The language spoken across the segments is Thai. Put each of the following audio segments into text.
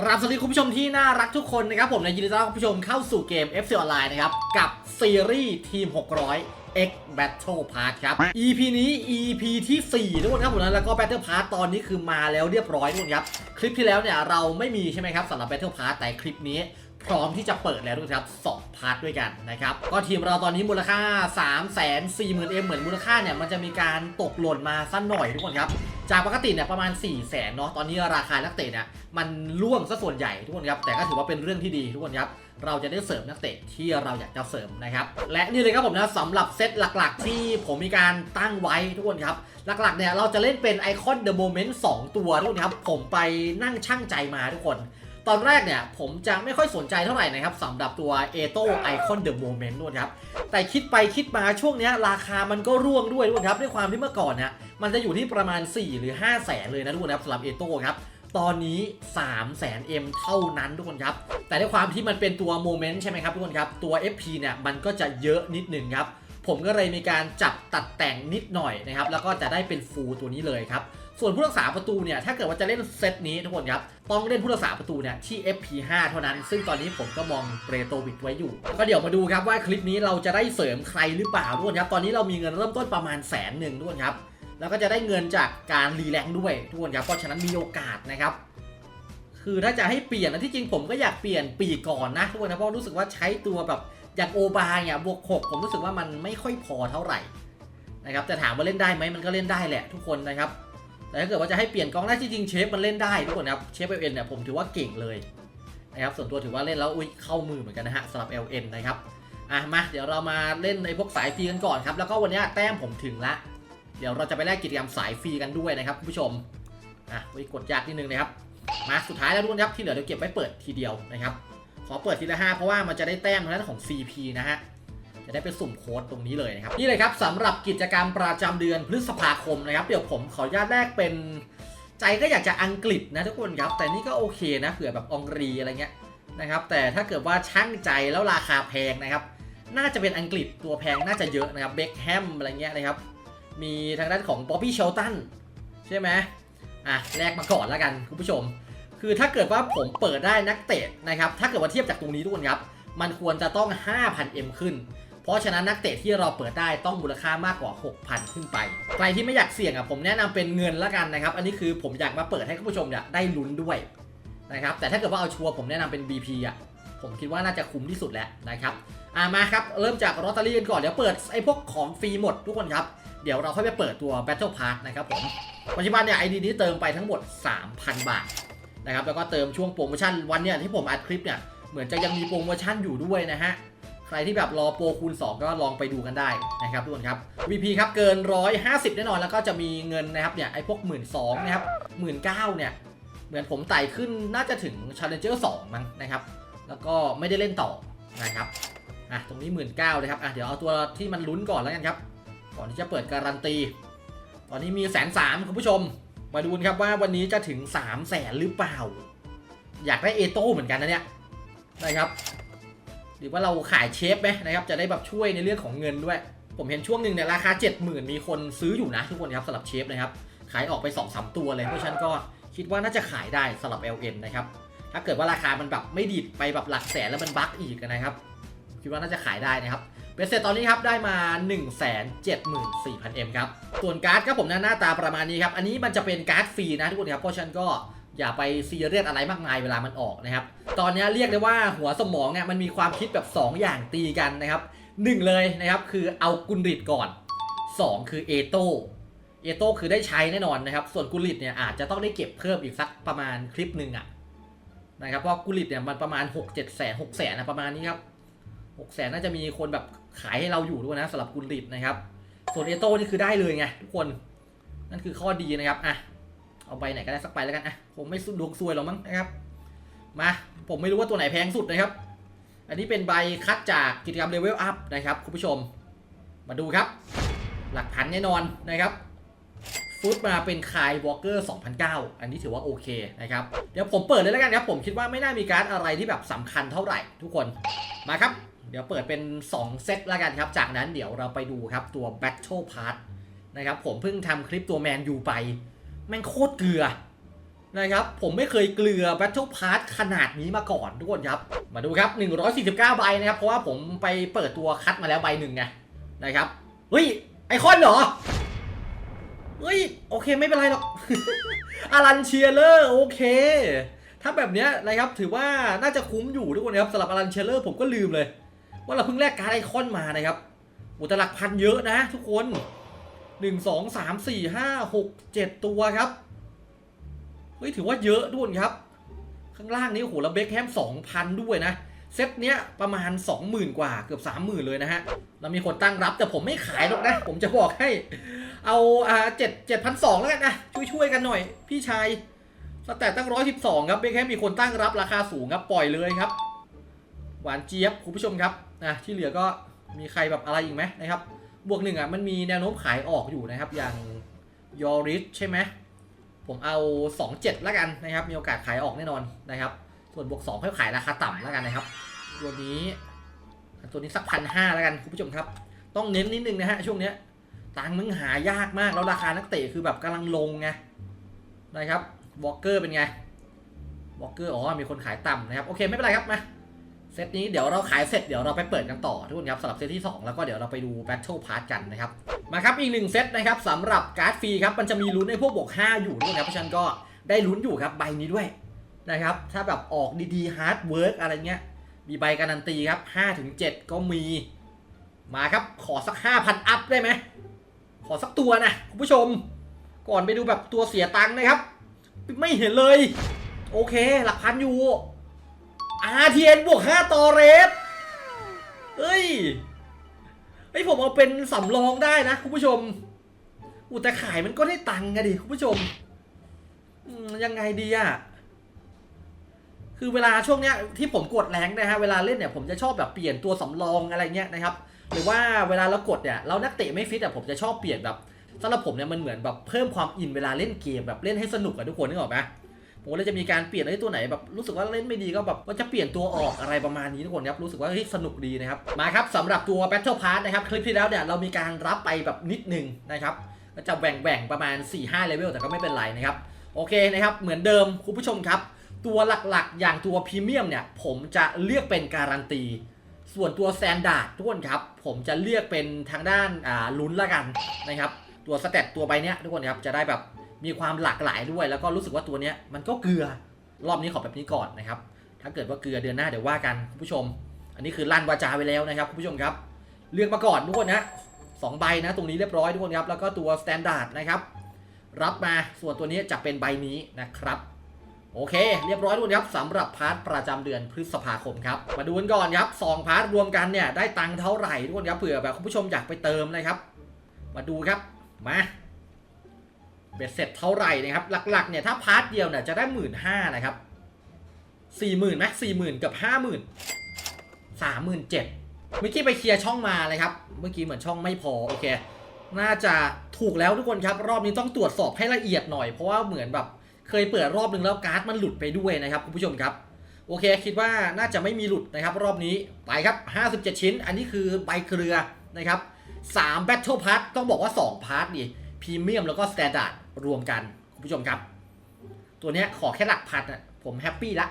รับสวัสดีคุณผู้ชมที่น่ารักทุกคนนะครับผมในยินดีต้อนรับคุณผู้ชมเข้าสู่เกม FC Online นะครับ กับซีรีส์ทีม 600 X Battle Pass ครับ EP นี้ EP ที่ 4 ทุกคนครับผมนะแล้วก็ Battle Pass ตอนนี้คือมาแล้วเรียบร้อยทุกคนครับ คลิปที่แล้วเนี่ยเราไม่มีใช่ไหมครับสำหรับ Battle Pass แต่คลิปนี้ พร้อมที่จะเปิดแล้วทุกคนครับ2พาร์ทด้วยกันนะครับก็ทีมเราตอนนี้มูลค่า 3 4 0 0 0 0 0 M เหมือนมูลค่าเนี่ยมันจะมีการตกหล่นมาสั้นหน่อยทุกคนครับจากปกติเนี่ยประมาณ 4 0 0แสนเนาะตอนนี้ราคานักเตะเนี่ยมันร่วงซะส่วนใหญ่ทุกคนครับแต่ก็ถือว่าเป็นเรื่องที่ดีทุกคนครับเราจะได้เสริมนักเตะที่เราอยากจะเสริมนะครับ และนี่เลยครับผมนะสำหรับเซตหลักๆ ที่ผมมีการตั้งไว้ทุกคนครับ หลักๆเนี่ยเราจะเล่นเป็นไอคอนเดอะโมเมนต์2ตัวทุกคนครับ ผมไปนั่งช่างใจมาทุกคน ตอนแรกเนี่ยผมจะไม่ค่อยสนใจเท่าไหร่นะครับสำหรับตัว a t o Icon The Moment ด้วยครับแต่คิดไปคิดมาช่วงนี้ราคามันก็ร่วงด้วยทุกคนครับด้วยความที่เมื่อก่อนเนี่ยมันจะอยู่ที่ประมาณ 4 หรือ 5 แสนเลยนะทุกคนครับสำหรับ a t o ครับตอนนี้ 3 0 0แสน M เท่านั้นทุกคนครับ แต่ด้วยความที่มันเป็นตัวโมเมนต์ใช่ไหมครับทุกคนครับ ตัว FP เนี่ย มันก็จะเยอะนิดหนึ่งครับ ผมก็เลยมีการจับตัดแต่งนิดหน่อยนะครับ แล้วก็จะได้เป็นฟูลตัวนี้เลยครับ ส่วนผู้รักษาประตูเนี่ย ถ้าเกิดว่าจะเล่นเซตนี้ทุกคนครับ ต้องเล่นผู้รักษาประตูเนี่ยที่ FP5 เท่านั้น ซึ่งตอนนี้ผมก็มองเปรโตวิกไว้อยู่ ก็เดี๋ยวมาดูครับว่าคลิปนี้เราจะได้เสริมใครหรือเปล่าทุกคนครับ ตอนนี้เรามีเงินเริ่มต้นประมาณแสนหนึ่งทุกคนครับ แล้วก็จะได้เงินจากการรีแลงค์ด้วยทุกคนครับ เพราะฉะนั้นมีโอกาสนะครับคือถ้าจะให้เปลี่ยนนะที่จริงผมก็อยากเปลี่ยนปีกก่อนนะทุกคนนะเพราะรู้สึกว่าใช้ตัวแบบ อย่างโอบาเนี่ยบวกหกผมรู้สึกว่ามันไม่ค่อยพอเท่าไหร่นะครับแต่ถามว่าเล่นได้ไหมมันก็เล่นได้แหละทุกคนนะครับ แต่ถ้าเกิดว่าจะให้เปลี่ยนกองหน้าที่จริงเชฟมันเล่นได้ทุกคนครับเชฟเอลเอ็นเนี่ยผมถือว่าเก่งเลยนะครับส่วนตัวถือว่าเล่นแล้วอุ้ยเข้ามือเหมือนกันนะฮะสำหรับ LN นะครับอะมาเดี๋ยวเรามาเล่นในพวกสายฟรีกันก่อนครับแล้วก็วันนี้แต้มผมถึงละเดี๋ยวเราจะไปแลกกิจกรรมสายฟรีกันด้วยนะครับคุณผู้ชมอะไว้กดยากนิดนึงนะครับมาสุดท้ายแล้วทุกคนครับที่เหลือเดี๋ยวเก็บไว้เปิดทีเดียวนะครับ อเปิดทีละห้าเพราะว่ามันจะได้แต้มทางด้านของ CP นะฮะจะได้ไปสุ่มโค้ดตรงนี้เลยนะครับนี่เลยครับสำหรับกิจกรรมประจำเดือนพฤษภาคมนะครับ เดี๋ยวผมขออนุญาตแรกเป็นใจก็อยากจะอังกฤษนะทุกคนครับ แต่นี่ก็โอเคนะเผื่อแบบองรีอะไรเงี้ยนะครับ แต่ถ้าเกิดว่าช่างใจแล้วราคาแพงนะครับ น่าจะเป็นอังกฤษตัวแพงน่าจะเยอะนะครับเบคแฮมอะไรเงี้ยนะครับ มีทางด้านของบ๊อบบี้เชลตันใช่ไหมอะแลกมาก่อนแล้วกันคุณผู้ชม คือถ้าเกิดว่าผมเปิดได้นักเตะนะครับ ถ้าเกิดว่าเทียบจากตรงนี้ทุกคนครับ มันควรจะต้อง 5,000 M ขึ้น เพราะฉะนั้นนักเตะที่เราเปิดได้ต้องมูลค่ามากกว่า 6,000 ขึ้นไป ใครที่ไม่อยากเสี่ยงอะผมแนะนำเป็นเงินละกันนะครับ อันนี้คือผมอยากมาเปิดให้คุณผู้ชมเนี่ยได้ลุ้นด้วยนะครับ แต่ถ้าเกิดว่าเอาชัวร์ผมแนะนำเป็น BP อะ ผมคิดว่าน่าจะคุ้มที่สุดแล้วนะครับอ่ามาครับ เริ่มจากลอตเตอรี่กันก่อน เดี๋ยวเปิดไอ้พวกของฟรีหมดทุกคนครับ เดี๋ยวเราค่อยไปเปิดตัว Battle Pass นะครับผม ปัจจุบันเนี่ยไอดีนี้เติมไปทั้งหมด 3,000 บาท นะครับแล้วก็เติมช่วงโปรโมชั่นวันเนี้ยที่ผมอัดคลิปเนี่ยเหมือนจะยังมีโปรโมชั่นอยู่ด้วยนะฮะใครที่แบบรอโปรคูณ 2 ก็ลองไปดูกันได้นะครับทุกคนครับ VP ครับเกิน 150 แน่นอนแล้วก็จะมีเงินนะครับเนี่ยไอ้พวก1 2ื่นนะครับหมื่นเเนี่ยเหมือนผมไต่ขึ้นน่าจะถึง Challenger 2 มั้งนะครับแล้วก็ไม่ได้เล่นต่อนะครับอะตรงนี้1 9ื่นเลยครับอะเดี๋ยวเอาตัวที่มันลุ้นก่อนแล้วกันครับก่อนที่จะเปิดการันตี ตอนนี้มีแสนสามคุณผู้ชม มาดูกันครับว่าวันนี้จะถึง3 0 0แสนหรือเปล่า อยากได้เอโต้เหมือนกันนะเนี่ยนะครับ หรือว่าเราขายเชฟไหมนะครับ จะได้แบบช่วยในเรื่องของเงินด้วย ผมเห็นช่วงหนึ่งเนี่ยราคา 70,000 มีคนซื้ออยู่นะทุกคนครับสำหรับเชฟนะครับ ขายออกไป2-3ตัวเลย เพราะฉะนั้นก็คิดว่าน่าจะขายได้สำหรับ LN นะครับ ถ้าเกิดว่าราคามันแบบไม่ดีดไปแบบหลักแสนแล้วมันบั๊กอีกนะครับ คิดว่าน่าจะขายได้นะครับ เป็นเสร็จตอนนี้ครับได้มา 1 7 4 0 0 0 M ครับ ส่วนการ์ดครับผมหน้าตาประมาณนี้ครับ อันนี้มันจะเป็นการ์ดฟรีนะทุกคนครับ เพราะฉะนั้นก็อย่าไปซีเรียสอะไรมากมายเวลามันออกนะครับ ตอนนี้เรียกได้ว่าหัวสมองเนี่ยมันมีความคิดแบบ 2 อย่างตีกันนะครับหนึ่งเลยนะครับคือเอากุนริดก่อน 2 คือเอโตเอโต้คือได้ใช้แน่นอนนะครับ ส่วนกุนริดเนี่ยอาจจะต้องได้เก็บเพิ่มอีกสักประมาณคลิปหนึ่งอะนะครับเพราะกุนริดเนี่ยมันประมาณ 6 7แสน6แสนนะประมาณนี้ครับ หกแสนน่าจะมีคนแบบขายให้เราอยู่ด้วยนะสำหรับกุลลิตนะครับ ส่วนเอโต้นี่คือได้เลยไงทุกคน นั่นคือข้อดีนะครับอะเอาใบไหนก็ได้สักใบแล้วกันอะผมไม่ดวงซวยหรอกมั้งนะครับ มาผมไม่รู้ว่าตัวไหนแพงสุดนะครับ อันนี้เป็นใบคัดจากกิจกรรมเลเวลอัพนะครับคุณผู้ชม มาดูครับ หลักพันแน่นอนนะครับฟุตมาเป็นคายวอลเกอร์2009 อันนี้ถือว่าโอเคนะครับ เดี๋ยวผมเปิดเลยแล้วกันครับ ผมคิดว่าไม่น่ามีการดอะไรที่แบบสำคัญเท่าไหร่ทุกคน มาครับ เดี๋ยวเปิดเป็น 2 เซตล้วกันครับ จากนั้นเดี๋ยวเราไปดูครับตัว Battle Pass นะครับ ผมเพิ่งทำคลิปตัวแมนยูไป แม่งโคตรเกลือนะครับ ผมไม่เคยเกลือ Battle Pass ขนาดนี้มาก่อนทุกคนครับ มาดูครับ 149 ใบนะครับ เพราะว่าผมไปเปิดตัวคัดมาแล้วใบหนึ่งไงนะครับ เฮ้ย ไอคอนเหรอ เฮ้ย โอเคไม่เป็นไรหรอกอารันเชียเลอร์โอเคถ้าแบบเนี้ยนะครับถือว่าน่าจะคุ้มอยู่ทุกคนครับสำหรับอารันเชียเลอร์ผมก็ลืมเลย ว่าเราเพิ่งแลกการ์ดไอคอนมานะครับโอ้แต่หลักพันเยอะนะทุกคน1 2 3 4 5 6 7ตัวครับ เฮ้ย ถือว่าเยอะด้วยครับ ข้างล่างนี้โอ้โหแล้วเบคแฮม2,000ด้วยนะ เซตเนี้ยประมาณ20,000กว่าเกือบ30,000เลยนะฮะ แล้วมีคนตั้งรับแต่ผมไม่ขายหรอกนะ ผมจะบอกให้ เอาอ่าเจ็ดเจ็ดพันสองแล้วกันนะ ช่วยช่วยกันหน่อย พี่ชายสแตทตั้งร้อยสิบสองครับเบคแฮมมีคนตั้งรับราคาสูงครับปล่อยเลยครับ หวานเจี๊ยบคุณผู้ชมครับ นะที่เหลือก็มีใครแบบอะไรอีกไหมนะครับ บวกหนึ่งอะมันมีแนวโน้มขายออกอยู่นะครับ อย่างยอริสใช่ไหมผมเอา 2 7แล้วกันนะครับ มีโอกาสขายออกแน่นอนนะครับ ส่วนบวก2ค่อยขายราคาต่ำแล้วกันนะครับ ตัวนี้ ตัวนี้สักพันห้าแล้วกันคุณผู้ชมครับ ต้องเน้นนิดนึงนะฮะช่วงเนี้ยตังค์มึงหายากมากแล้วราคานักเตะคือแบบกำลังลงไงนะครับวอลเกอร์เป็นไงวอลเกอร์อ๋อมีคนขายต่ำนะครับ โอเคไม่เป็นไรครับมา เซตนี้เดี๋ยวเราขายเสร็จเดี๋ยวเราไปเปิดกันต่อทุกคนครับสำหรับเซตที่ 2 แล้วก็เดี๋ยวเราไปดู Battle Pass กันนะครับ มาครับอีกหนึ่งเซตนะครับสำหรับการ์ดฟรีครับมันจะมีลุ้นในพวกบวก5อยู่ด้วยครับเพราะฉะนั้นก็ได้ลุ้นอยู่ครับใบนี้ด้วยนะครับถ้าแบบออกดีๆฮาร์ดเวิร์กอะไรเงี้ยมีใบการันตีครับ5-7ก็มี มาครับขอสัก 5,000 อัพได้ไหมขอสักตัวนะคุณผู้ชม ก่อนไปดูแบบตัวเสียตังค์นะครับ ไม่เห็นเลย โอเค หลักพันอยู่ RTN บวก5ต่อเรสเฮ้ยเฮ้ยผมเอาเป็นสำรองได้นะคุณผู้ชมอูแต่ขายมันก็ได้ตังค์อะดิคุณผู้ชมยังไงดีอะคือเวลาช่วงเนี้ยที่ผมกดแรงนะฮะเวลาเล่นเนี่ยผมจะชอบแบบเปลี่ยนตัวสำรองอะไรเงี้ยนะครับ หรือว่าเวลาเรากดเนี่ยเรานักเตะไม่ฟิตอะผมจะชอบเปลี่ยนแบบสำหรับผมเนี่ยมันเหมือนแบบเพิ่มความอินเวลาเล่นเกมแบบเล่นให้สนุกกับทุกคนนึกออกไหม ผมก็เลยจะมีการเปลี่ยนไอ้ตัวไหนแบบรู้สึกว่าเล่นไม่ดีก็แบบก็จะเปลี่ยนตัวออกอะไรประมาณนี้ทุกคนครับรู้สึกว่าเฮ้ยสนุกดีนะครับมาครับสำหรับตัว Battle Pass นะครับคลิปที่แล้วเนี่ยเรามีการรับไปแบบนิดนึงนะครับก็จะแบ่งแบ่งๆประมาณ 4-5เลเวลแต่ก็ไม่เป็นไรนะครับโอเคนะครับเหมือนเดิมคุณผู้ชมครับ ตัวหลักๆ อย่างตัวพรีเมียมเนี่ยผมจะเลือกเป็นการันตีส่วนตัวแซนดาร์ดทุกคนครับผมจะเลือกเป็นทางด้านอ่าลุ้นละกันนะครับตัวสเตตตัวใบเนี้ยทุกคนครับจะได้แบบ มีความหลากหลายด้วย แล้วก็รู้สึกว่าตัวเนี้ยมันก็เกลือรอบนี้ขอแบบนี้ก่อนนะครับ ถ้าเกิดว่าเกลือเดือนหน้าเดี๋ยวว่ากันคุณผู้ชม อันนี้คือลั่นวาจาไปแล้วนะครับคุณผู้ชมครับ เลือกมาก่อนทุกคนนะสองใบนะตรงนี้เรียบร้อยทุกคนครับ แล้วก็ตัวสแตนดาร์ดนะครับ รับมาส่วนตัวนี้จะเป็นใบนี้นะครับ โอเค เรียบร้อยทุกคนครับสำหรับพาร์ทประจำเดือนพฤษภาคมครับ มาดูกันก่อนครับสองพาร์ทรวมกันเนี่ยได้ตังค์เท่าไหร่ทุกคนครับเผื่อแบบคุณผู้ชมอยากไปเติมนะครับ มาดูครับ มา เบ็ดเสร็จเท่าไหร่นะครับ หลักๆเนี่ยถ้าพาร์ทเดียวเนี่ยจะได้หมื่นห้านะครับสี่หมื่นไหมสี่หมื่นกับห้าหมื่นสามหมื่นเจ็ดเมื่อกี้ไปเคลียร์ช่องมาเลยครับ เมื่อกี้เหมือนช่องไม่พอโอเค น่าจะถูกแล้วทุกคนครับ รอบนี้ต้องตรวจสอบให้ละเอียดหน่อย เพราะว่าเหมือนแบบเคยเปิดรอบหนึ่งแล้วการ์ดมันหลุดไปด้วยนะครับคุณผู้ชมครับ โอเคคิดว่าน่าจะไม่มีหลุดนะครับรอบนี้ไปครับ 57 ชิ้น อันนี้คือใบเกลือนะครับ3 Battle Pass ต้องบอกว่า 2 พาร์ทดิพรีเมียมแล้วก็สแตนดาร์ด รวมกันคุณผู้ชมครับ ตัวเนี้ยขอแค่หลักพันอะผมแฮปปี้ละ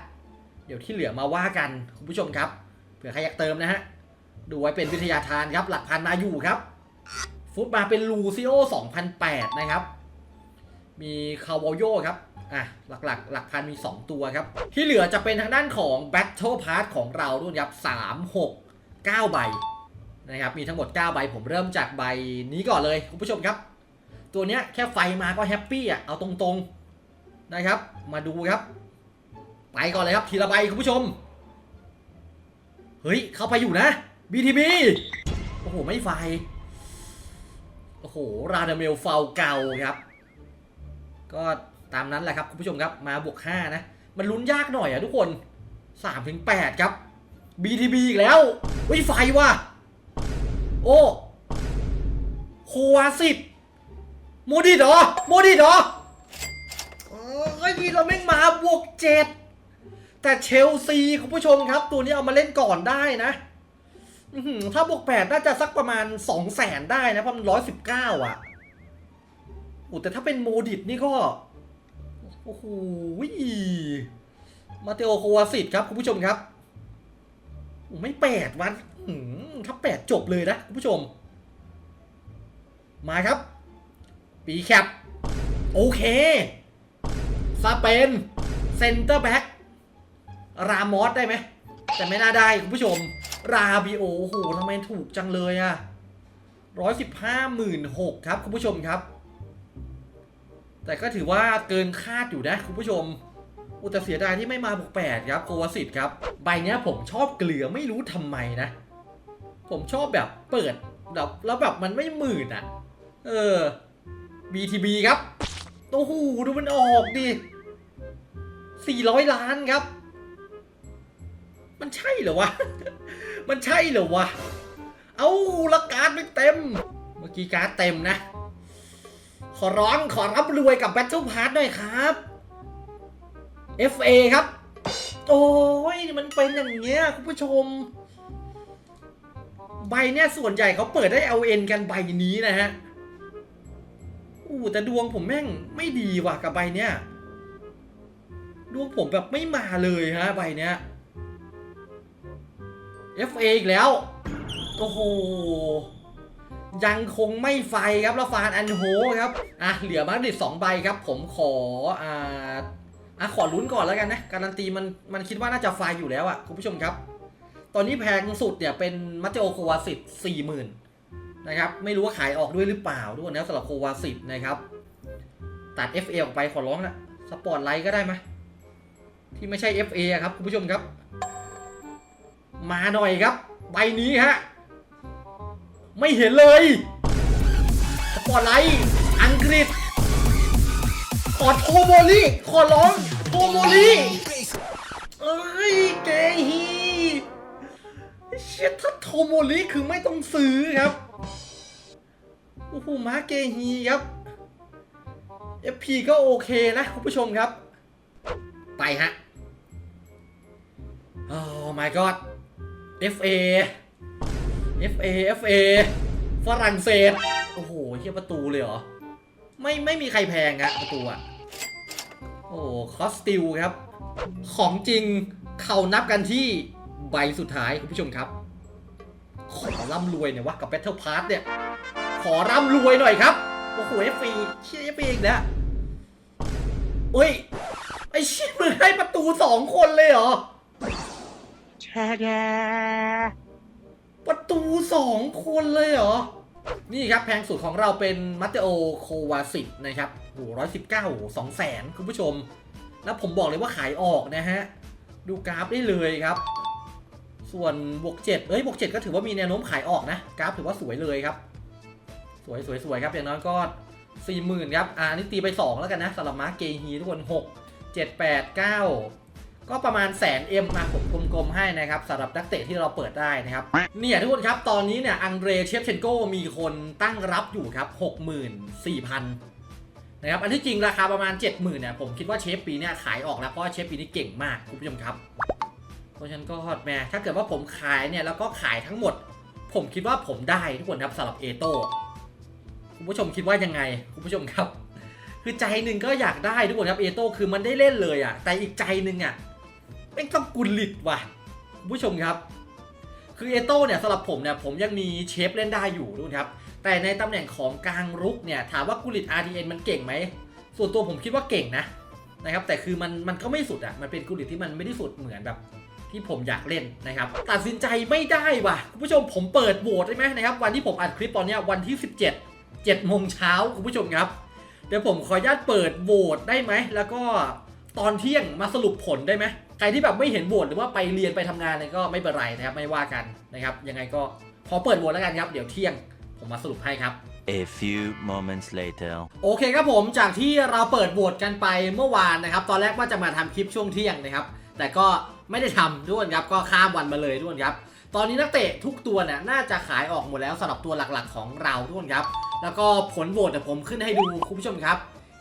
เดี๋ยวที่เหลือมาว่ากันคุณผู้ชมครับ เผื่อใครอยากเติมนะฮะ ดูไว้เป็นวิทยาทานครับ หลักพันมาอยู่ครับ ฟุตมาเป็นลูซิโอ2008 นะครับ มีคาวโยครับ อะ หลักๆหลักพันมี 2 ตัวครับ ที่เหลือจะเป็นทางด้านของ Battle Pass ของเราด้วยครับ 3 6 9 ใบนะครับ มีทั้งหมด 9 ใบ ผมเริ่มจากใบนี้ก่อนเลยคุณผู้ชมครับ ตัวเนี้ยแค่ไฟมาก็แฮปปี้อะเอาตรงๆนะครับ มาดูครับ ไปก่อนเลยครับทีละใบคุณผู้ชม เฮ้ย เข้าไปอยู่นะ BTB โอ้โห ไม่ไฟ โอ้โห ราดาเมลเฟาเก่าครับ ก็ตามนั้นแหละครับ คุณผู้ชมครับมาบวก 5 นะ มันลุ้นยากหน่อยอะทุกคน3-8ถึง8ครับ BTB อีกแล้ววิไฟว่ะโอ้โควาสิบ โมดิดเหรอโมดิดเหรอเอ้ยเราไม่งมาบวก7แต่เชลซีคุณผู้ชมครับ ตัวนี้เอามาเล่นก่อนได้นะอื้อหือถ้าบวก8น่าจะสักประมาณ2 0 0แสนได้นะเพราะมัน119อะโอ้แต่ถ้าเป็นโมดิตนี่ก็ โอ้โหมาเตโอโควาสิตครับคุณผู้ชมครับโอ้ไม่แปดวันอื้อหือถ้าแปดจบเลยนะคุณผู้ชม มาครับ ปีแคปโอเคสเปนเซนเตอร์แบ็กรามอสได้ไหม แต่ไม่น่าได้คุณผู้ชม ราบิโอโอ้โหทำไมถูกจังเลยอะร้อยสิบห้าหมื่นหกครับ คุณผู้ชมครับ แต่ก็ถือว่าเกินคาดอยู่นะ คุณผู้ชม อุตเสียดายที่ไม่มาบวกแปดครับโควาสิตครับ ใบเนี้ยผมชอบเกลือไม่รู้ทำไมนะ ผมชอบแบบเปิดแบบแล้วแบบมันไม่หมื่นอะเออ BTB ครับโอ้โหดูมันออกดิ400 ล้านครับ มันใช่เหรอวะ มันใช่เหรอวะ เอาละการ์ดไม่เต็ม เมื่อกี้การ์ดเต็มนะ ขอร้องขอรับรวยกับ Battle Pass หน่อยครับ FA ครับ โอ้ยมันเป็นอย่างเงี้ยคุณผู้ชม ใบเนี่ยส่วนใหญ่เขาเปิดได้ LN กันใบนี้นะฮะ อู้แต่ดวงผมแม่งไม่ดีว่ะกับใบเนี้ยดวงผมแบบไม่มาเลยฮะใบเนี้ย FA อีกแล้ว โอ้โห ยังคงไม่ไฟครับแล้วฟานอันโฮครับ อะ เหลือมาดริดสองใบครับ ผมขอ อ่า อะ ขอลุ้นก่อนแล้วกันนะ การันตีมัน มันคิดว่าน่าจะไฟอยู่แล้วอะคุณผู้ชมครับ ตอนนี้แพงสุดเนี่ยเป็นมัตเตโอโควาสิตสี่หมื่น นะครับไม่รู้ว่าขายออกด้วยหรือเปล่าด้วยนะสำหรับโควาสิตนะครับ ตัด FA ออกไปขอร้องนะสปอร์ตไลท์ก็ได้ไหมที่ไม่ใช่ FA อครับคุณผู้ชมครับ มาหน่อยครับ ใบนี้ฮะไม่เห็นเลยสปอร์ตไลท์อังกฤษขอโทโมลีขอร้องโทโมลีเอ้ยเกฮีเชี่ยถ้าโทโมลีคือไม่ต้องซื้อครับ โอ้โหมาเกฮีครับ FP ก็โอเคนะคุณผู้ชมครับ ไปฮะ โอ้ my god FA FA FA ฝรั่งเศส โอ้โหเฮียประตูเลยเหรอ ไม่ไม่มีใครแพงอะประตูอะโอ้คอสติลครับ ของจริงเขานับกันที่ใบสุดท้ายคุณผู้ชมครับ ขอร่ำรวยหน่อยวะกับ Battle Pass เนี่ย ขอร่ำรวยหน่อยครับ โอ้โหเอฟฟีเชี่ยเอฟฟีอีกแล้วเฮ้ย ไอเชี่ยมึงให้ประตูสองคนเลยเหรอประตูสองคนเลยเหรอ นี่ครับแพงสุดของเราเป็นมัตเตโอโควาสิตนะครับโหร้อยสิบเก้าสองแสนคุณผู้ชม แล้วผมบอกเลยว่าขายออกนะฮะ ดูกราฟได้เลยครับ ส่วนบวกเจ็ดเอ้ยบวกเจ็ดก็ถือว่ามีแนวโน้มขายออกนะ กราฟถือว่าสวยเลยครับ สวยสวยสวยครับอย่างน้อยก็สี่หมื่นครับอ่านี่ตีไปสองแล้วกันนะสำหรับมาร์เกฮีทุกคนหกเจ็ดแปดเก้าก็ประมาณแสนเอ็มมาผมกลมๆให้นะครับสำหรับนักเตะที่เราเปิดได้นะครับเนี่ยทุกคนครับตอนนี้เนี่ยอังเดรเชฟเชนโกมีคนตั้งรับอยู่ครับ64,000นะครับอันที่จริงราคาประมาณ 70,000เนี่ยผมคิดว่าเชฟปีเนี่ยขายออกแล้วเพราะเชฟปีนี้เก่งมากคุณผู้ชมครับ เพราะฉะนั้นก็ฮอดแม่ถ้าเกิดว่าผมขายเนี่ยแล้วก็ขายทั้งหมด ผมคิดว่าผมได้ทุกคนครับสำหรับเอโต้ คุณผู้ชมคิดว่ายังไง คุณผู้ชมครับ คือใจหนึ่งก็อยากได้ทุกคนครับเอโต้คือมันได้เล่นเลยอะแต่อีกใจหนึ่งอะไม่งต้องกุลิตว่ะคุณผู้ชมครับ คือเอโต้เนี่ยสำหรับผมเนี่ยผมยังมีเชฟเล่นได้อยู่ด้วยครับ แต่ในตำแหน่งของกลางรุกเนี่ยถามว่ากุลิต RTN มันเก่งไหมส่วนตัวผมคิดว่าเก่งนะนะครับแต่คือมันมันก็ไม่สุดอะมันเป็นกุลิตที่มันไม่ได้สุดเหมือนแบบที่ผมอยากเล่นนะครับ ตัดสินใจไม่ได้ว่ะ คุณผู้ชมผมเปิดโหวตได้ไหมนะครับ วันที่ผมอัดคลิปตอนนี้วันที่ 17 7โมงเช้าคุณผู้ชมครับ เดี๋ยวผมขออนุญาตเปิดโหวตได้ไหม แล้วก็ตอนเที่ยงมาสรุปผลได้ไหมใครที่แบบไม่เห็นโหวตหรือว่าไปเรียนไปทำงานเนี่ยก็ไม่เป็นไรนะครับไม่ว่ากันนะครับ ยังไงก็ขอเปิดโหวตแล้วกันครับ เดี๋ยวเที่ยงผมมาสรุปให้ครับ A few moments later. โอเคครับผมจากที่เราเปิดโหวตกันไปเมื่อวานนะครับ ตอนแรกว่าจะมาทำคลิปช่วงเที่ยงนะครับ แต่ก็ไม่ได้ทำทุกคนครับก็ข้ามวันมาเลยทุกคนครับ ตอนนี้นักเตะทุกตัวเนี่ยน่าจะขายออกหมดแล้วสำหรับตัวหลักๆของเราทุกคนครับ แล้วก็ผลโหวตเนี่ยผมขึ้นให้ดูคุณผู้ชมครับ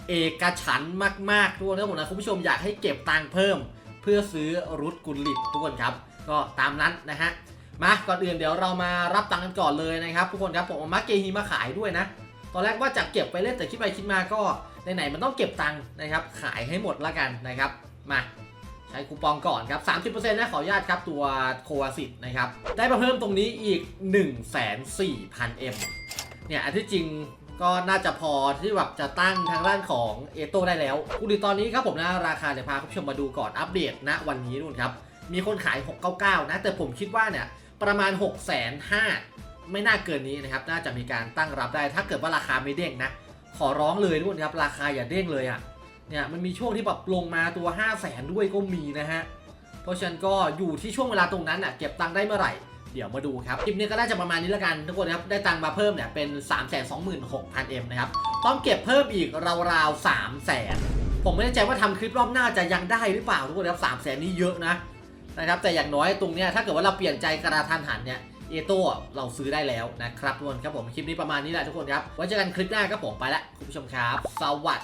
เอกฉันมากๆทุกคนทั้งหมนะคุณผู้ชมอยากให้เก็บตังค์เพิ่ม เพื่อซื้อรุดกุลลิตทุกคนครับ ก็ตามนั้นนะฮะมาก่อนอื่นเดี๋ยวเรามารับตังค์กันก่อนเลยนะครับทุกคนครับผมเอามาเกฮีมาขายด้วยนะ ตอนแรกว่าจะเก็บไปเล่นแต่คิดไปคิดมาก็ไหไหนๆมันต้องเก็บตังค์นะครับ ขายให้หมดละกันนะครับมาใช้คูปองก่อนครับ 30%นะขออนุญาตครับตัวโควาสิตนะครับ ได้มาเพิ่มตรงนี้อีก 1 4 0 0 0 M เนี่ยอันที่จริงก็น่าจะพอที่แบบจะตั้งทางด้านของเอโต้ได้แล้วกูดีตอนนี้ครับผมนะราคาเดี๋ยวพาคุณผู้ชมมาดูก่อนอัปเดตณวันนี้นู่นครับมีคนขาย 699 นะ แต่ผมคิดว่าเนี่ยประมาณ 6 5 0 0 0ไม่น่าเกินนี้นะครับ น่าจะมีการตั้งรับได้ ถ้าเกิดว่าราคาไม่เด้งนะ ขอร้องเลยทุกคนครับ ราคาอย่าเด้งเลยอะ่ะ เนี่ยมันมีช่วงที่แบบลงมาตัว 5 0 0แสนด้วยก็มีนะฮะ เพราะฉะนั้นก็อยู่ที่ช่วงเวลาตรงนั้นอะเก็บตังค์ได้เมื่อไหร่ เดี๋ยวมาดูครับคลิปนี้ก็น่าจะประมาณนี้แล้วกันทุกคนครับได้ตังค์มาเพิ่มเนี่ยเป็น 3 2 6 0 0 0 M นะครับต้องเก็บเพิ่มอีกราวๆ3 0 0แสนผมไม่แน่ใจว่าทำคลิปรอบหน้าจะยังได้หรือเปล่าทุกคนครับ3 0 0แสนนี่เยอะนะนะครับแต่อย่างน้อยตรงเนี้ยถ้าเกิดว่าเราเปลี่ยนใจกระทันหันเนี่ยเอโต้เราซื้อได้แล้วนะครับทุกคนครับผมคลิปนี้ประมาณนี้แหละทุกคนครับไว้เจอกันคลิปหน้าครับผมไปละคุณผู้ชมครับ สวัส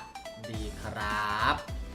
ดีครับ